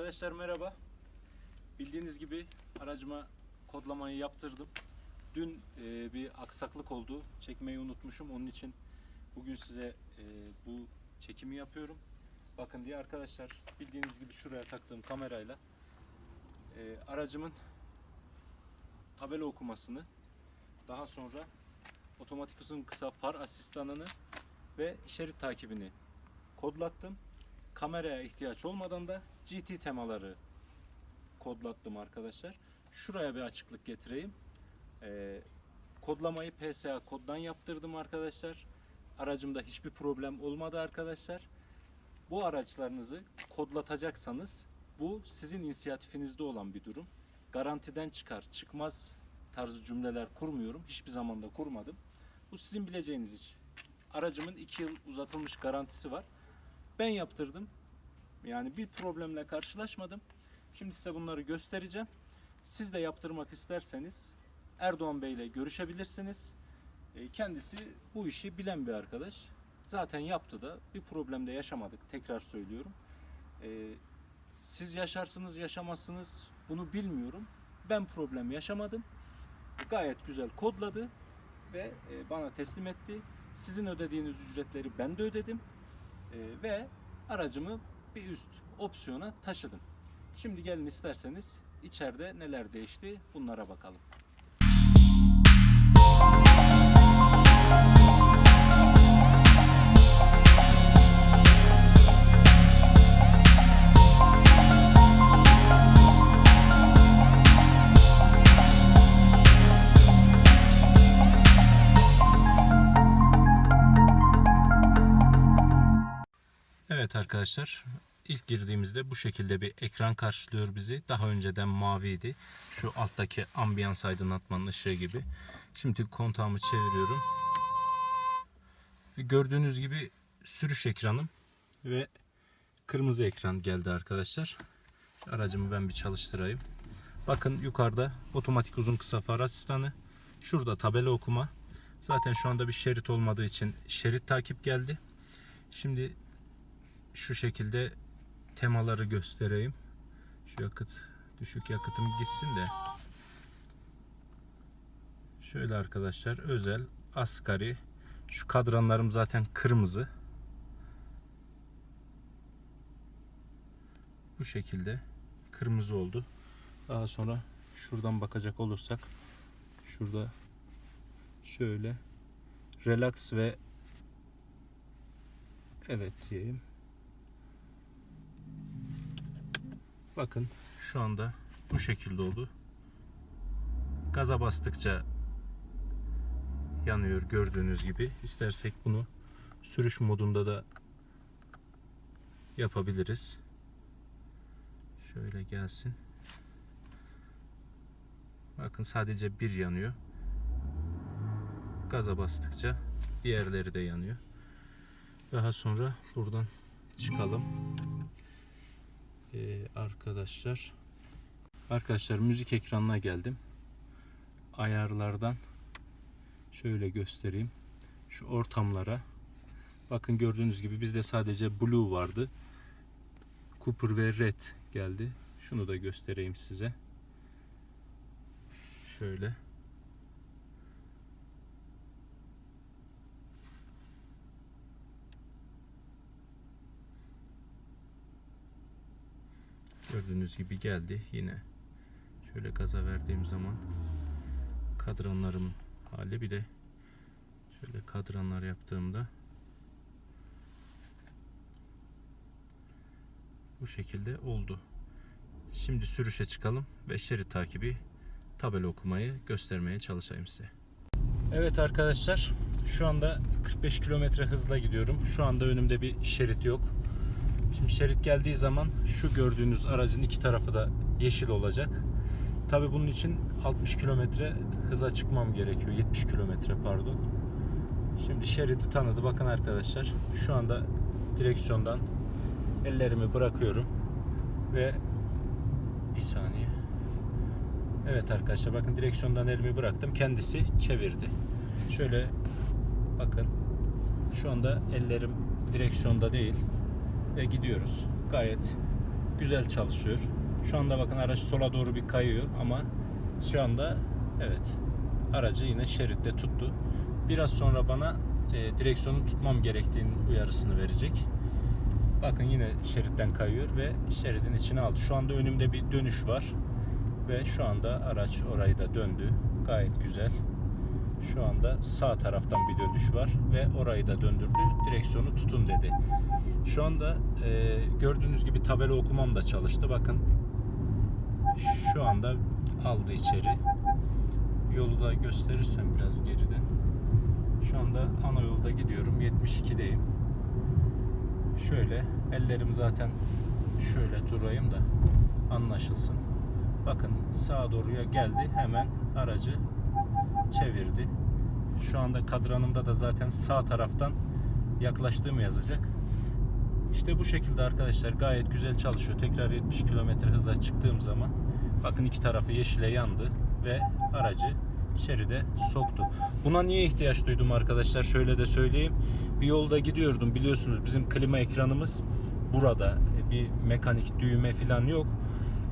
Arkadaşlar merhaba. Bildiğiniz gibi aracıma kodlamayı yaptırdım. Dün e, bir aksaklık oldu. Çekmeyi unutmuşum. Onun için bugün size e, bu çekimi yapıyorum. Bakın diye arkadaşlar bildiğiniz gibi şuraya taktığım kamerayla e, aracımın tabela okumasını daha sonra otomatik uzun kısa far asistanını ve şerit takibini kodlattım. Kameraya ihtiyaç olmadan da GT temaları kodlattım arkadaşlar. Şuraya bir açıklık getireyim. Ee, kodlamayı PSA koddan yaptırdım arkadaşlar. Aracımda hiçbir problem olmadı arkadaşlar. Bu araçlarınızı kodlatacaksanız bu sizin inisiyatifinizde olan bir durum. Garantiden çıkar çıkmaz tarzı cümleler kurmuyorum. Hiçbir zaman da kurmadım. Bu sizin bileceğiniz iş. Aracımın 2 yıl uzatılmış garantisi var. Ben yaptırdım. Yani bir problemle karşılaşmadım. Şimdi size bunları göstereceğim. Siz de yaptırmak isterseniz Erdoğan Bey ile görüşebilirsiniz. E, Kendisi bu işi bilen bir arkadaş. Zaten yaptı da bir problem de yaşamadık. Tekrar söylüyorum. E, Siz yaşarsınız yaşamazsınız bunu bilmiyorum. Ben problem yaşamadım. Gayet güzel kodladı ve e, bana teslim etti. Sizin ödediğiniz ücretleri ben de ödedim. E, ve aracımı bir üst opsiyona taşıdım. Şimdi gelin isterseniz içeride neler değişti bunlara bakalım. Evet arkadaşlar ilk girdiğimizde bu şekilde bir ekran karşılıyor bizi. Daha önceden maviydi. Şu alttaki ambiyans aydınlatmanın ışığı gibi. Şimdi kontağımı çeviriyorum. Gördüğünüz gibi sürüş ekranım ve kırmızı ekran geldi arkadaşlar. Aracımı ben bir çalıştırayım. Bakın yukarıda otomatik uzun kısa far asistanı. Şurada tabela okuma. Zaten şu anda bir şerit olmadığı için şerit takip geldi. Şimdi şu şekilde temaları göstereyim. Şu yakıt düşük yakıtım gitsin de. Şöyle arkadaşlar özel asgari şu kadranlarım zaten kırmızı. Bu şekilde kırmızı oldu. Daha sonra şuradan bakacak olursak şurada şöyle relax ve evet diyeyim. Bakın şu anda bu şekilde oldu. Gaza bastıkça yanıyor gördüğünüz gibi. İstersek bunu sürüş modunda da yapabiliriz. Şöyle gelsin. Bakın sadece bir yanıyor. Gaza bastıkça diğerleri de yanıyor. Daha sonra buradan çıkalım. Ee, arkadaşlar. Arkadaşlar müzik ekranına geldim. Ayarlardan şöyle göstereyim. Şu ortamlara. Bakın gördüğünüz gibi bizde sadece blue vardı. Cooper ve red geldi. Şunu da göstereyim size. Şöyle Gördüğünüz gibi geldi yine. Şöyle gaza verdiğim zaman kadranlarım hali bir de şöyle kadranlar yaptığımda bu şekilde oldu. Şimdi sürüşe çıkalım ve şerit takibi tabela okumayı göstermeye çalışayım size. Evet arkadaşlar şu anda 45 kilometre hızla gidiyorum. Şu anda önümde bir şerit yok. Şimdi şerit geldiği zaman şu gördüğünüz aracın iki tarafı da yeşil olacak. Tabi bunun için 60 kilometre hıza çıkmam gerekiyor. 70 kilometre pardon. Şimdi şeridi tanıdı. Bakın arkadaşlar şu anda direksiyondan ellerimi bırakıyorum ve bir saniye. Evet arkadaşlar bakın direksiyondan elimi bıraktım. Kendisi çevirdi. Şöyle bakın şu anda ellerim direksiyonda değil ve gidiyoruz. Gayet güzel çalışıyor. Şu anda bakın araç sola doğru bir kayıyor ama şu anda evet aracı yine şeritte tuttu. Biraz sonra bana e, direksiyonu tutmam gerektiğinin uyarısını verecek. Bakın yine şeritten kayıyor ve şeridin içine aldı. Şu anda önümde bir dönüş var ve şu anda araç orayı da döndü. Gayet güzel. Şu anda sağ taraftan bir dönüş var ve orayı da döndürdü. Direksiyonu tutun dedi. Şu anda e, gördüğünüz gibi tabela okumam da çalıştı. Bakın şu anda aldı içeri. Yolu da gösterirsem biraz geriden. Şu anda ana yolda gidiyorum. 72'deyim. Şöyle ellerim zaten şöyle durayım da anlaşılsın. Bakın sağa doğruya geldi. Hemen aracı çevirdi. Şu anda kadranımda da zaten sağ taraftan yaklaştığımı yazacak. İşte bu şekilde arkadaşlar gayet güzel çalışıyor. Tekrar 70 km hıza çıktığım zaman bakın iki tarafı yeşile yandı ve aracı şeride soktu. Buna niye ihtiyaç duydum arkadaşlar? Şöyle de söyleyeyim. Bir yolda gidiyordum biliyorsunuz bizim klima ekranımız burada. E, Bir mekanik düğme falan yok.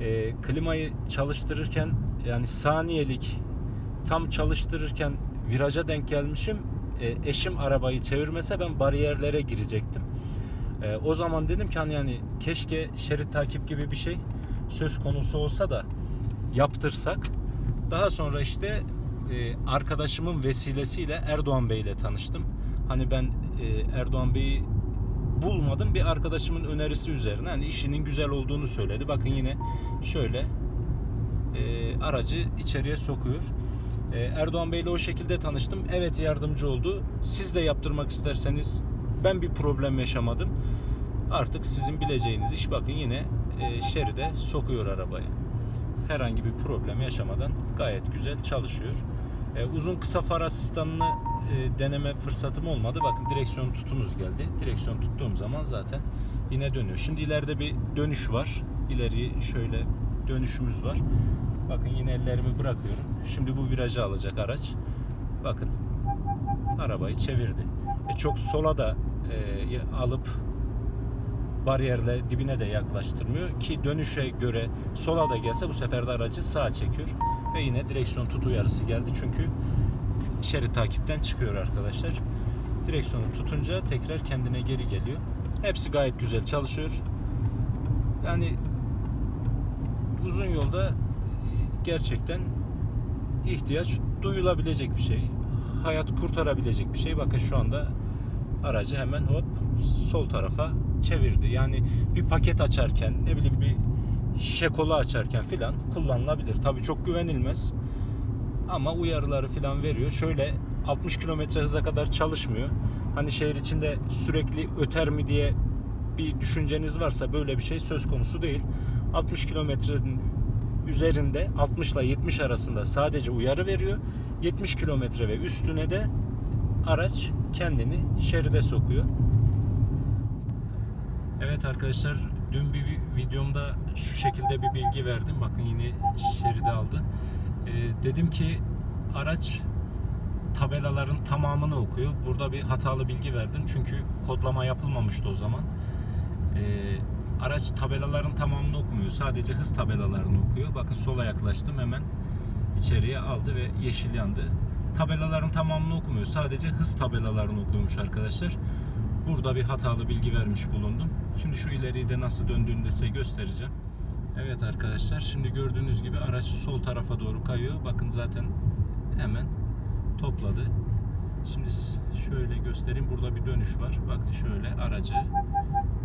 E, klimayı çalıştırırken yani saniyelik tam çalıştırırken viraja denk gelmişim. E, eşim arabayı çevirmese ben bariyerlere girecektim. E, o zaman dedim ki hani yani keşke şerit takip gibi bir şey söz konusu olsa da yaptırsak. Daha sonra işte e, arkadaşımın vesilesiyle Erdoğan Bey ile tanıştım. Hani ben e, Erdoğan Bey'i bulmadım bir arkadaşımın önerisi üzerine hani işinin güzel olduğunu söyledi. Bakın yine şöyle e, aracı içeriye sokuyor. E, Erdoğan Bey ile o şekilde tanıştım. Evet yardımcı oldu. Siz de yaptırmak isterseniz ben bir problem yaşamadım. Artık sizin bileceğiniz iş bakın yine e, şeride sokuyor arabayı. Herhangi bir problem yaşamadan gayet güzel çalışıyor. E, uzun kısa far asistanını e, deneme fırsatım olmadı. Bakın direksiyon tutunuz geldi. Direksiyon tuttuğum zaman zaten yine dönüyor. Şimdi ileride bir dönüş var. İleri şöyle dönüşümüz var. Bakın yine ellerimi bırakıyorum. Şimdi bu virajı alacak araç. Bakın arabayı çevirdi. E, çok sola da e, alıp bariyerle dibine de yaklaştırmıyor ki dönüşe göre sola da gelse bu sefer de aracı sağa çekiyor ve yine direksiyon tut uyarısı geldi çünkü şerit takipten çıkıyor arkadaşlar. Direksiyonu tutunca tekrar kendine geri geliyor. Hepsi gayet güzel çalışıyor. Yani uzun yolda gerçekten ihtiyaç duyulabilecek bir şey. Hayat kurtarabilecek bir şey. Bakın şu anda aracı hemen hop sol tarafa çevirdi. Yani bir paket açarken ne bileyim bir şişe kola açarken filan kullanılabilir. Tabii çok güvenilmez. Ama uyarıları filan veriyor. Şöyle 60 kilometre hıza kadar çalışmıyor. Hani şehir içinde sürekli öter mi diye bir düşünceniz varsa böyle bir şey söz konusu değil. 60 kilometrenin üzerinde 60 ile 70 arasında sadece uyarı veriyor. 70 kilometre ve üstüne de araç kendini şeride sokuyor. Evet arkadaşlar dün bir vi- videomda şu şekilde bir bilgi verdim. Bakın yine şeride aldı. Ee, dedim ki araç tabelaların tamamını okuyor. Burada bir hatalı bilgi verdim. Çünkü kodlama yapılmamıştı o zaman. Ee, araç tabelaların tamamını okumuyor. Sadece hız tabelalarını okuyor. Bakın sola yaklaştım hemen içeriye aldı ve yeşil yandı. Tabelaların tamamını okumuyor. Sadece hız tabelalarını okuyormuş arkadaşlar. Burada bir hatalı bilgi vermiş bulundum. Şimdi şu ileriyi de nasıl döndüğünü de size göstereceğim. Evet arkadaşlar şimdi gördüğünüz gibi araç sol tarafa doğru kayıyor. Bakın zaten hemen topladı. Şimdi şöyle göstereyim. Burada bir dönüş var. Bakın şöyle aracı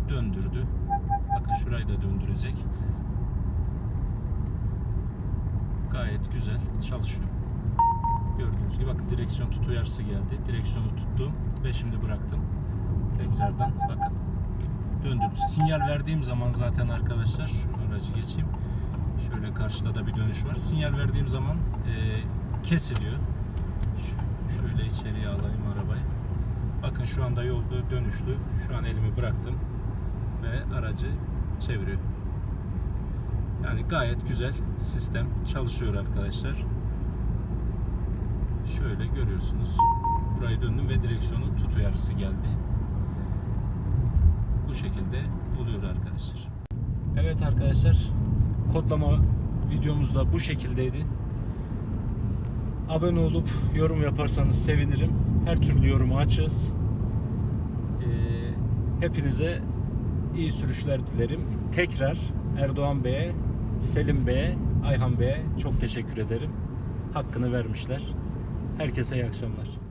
döndürdü. Bakın şurayı da döndürecek. Gayet güzel çalışıyor. Gördüğünüz gibi bakın direksiyon tut uyarısı geldi. Direksiyonu tuttum ve şimdi bıraktım. Tekrardan bakın döndürdü. Sinyal verdiğim zaman zaten arkadaşlar şu aracı geçeyim. Şöyle karşıda da bir dönüş var. Sinyal verdiğim zaman e, kesiliyor. Şöyle içeriye alayım arabayı. Bakın şu anda yolda dönüşlü. Şu an elimi bıraktım ve aracı çeviriyor. Yani gayet güzel sistem çalışıyor arkadaşlar. Şöyle görüyorsunuz. Burayı döndüm ve direksiyonun tut uyarısı geldi. Bu şekilde oluyor arkadaşlar. Evet arkadaşlar kodlama videomuz da bu şekildeydi. Abone olup yorum yaparsanız sevinirim. Her türlü yoruma açığız. Ee, hepinize iyi sürüşler dilerim. Tekrar Erdoğan Bey'e, Selim Bey'e, Ayhan Bey'e çok teşekkür ederim. Hakkını vermişler. Herkese iyi akşamlar.